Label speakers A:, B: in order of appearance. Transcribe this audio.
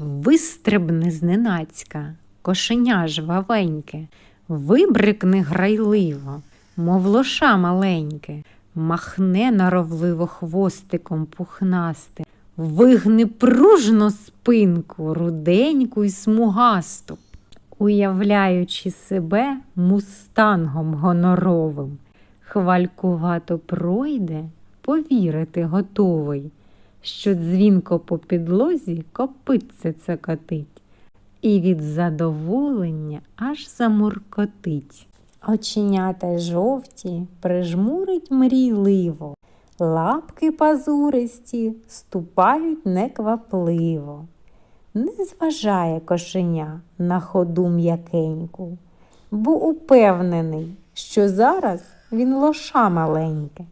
A: Вистрибне зненацька, кошеня жвавеньке, вибрикне грайливо, мов лоша маленьке, махне наровливо хвостиком пухнастим, вигне пружно спинку, руденьку й смугасту, уявляючи себе мустангом гоноровим, хвалькувато пройде, повірити готовий, що дзвінко по підлозі копитце цокотить, і від задоволення аж замуркотить. Оченята жовті прижмурить мрійливо, лапки пазуристі ступають неквапливо. Не зважає кошеня на ходу м'якеньку, бо упевнений, що зараз він лоша маленьке.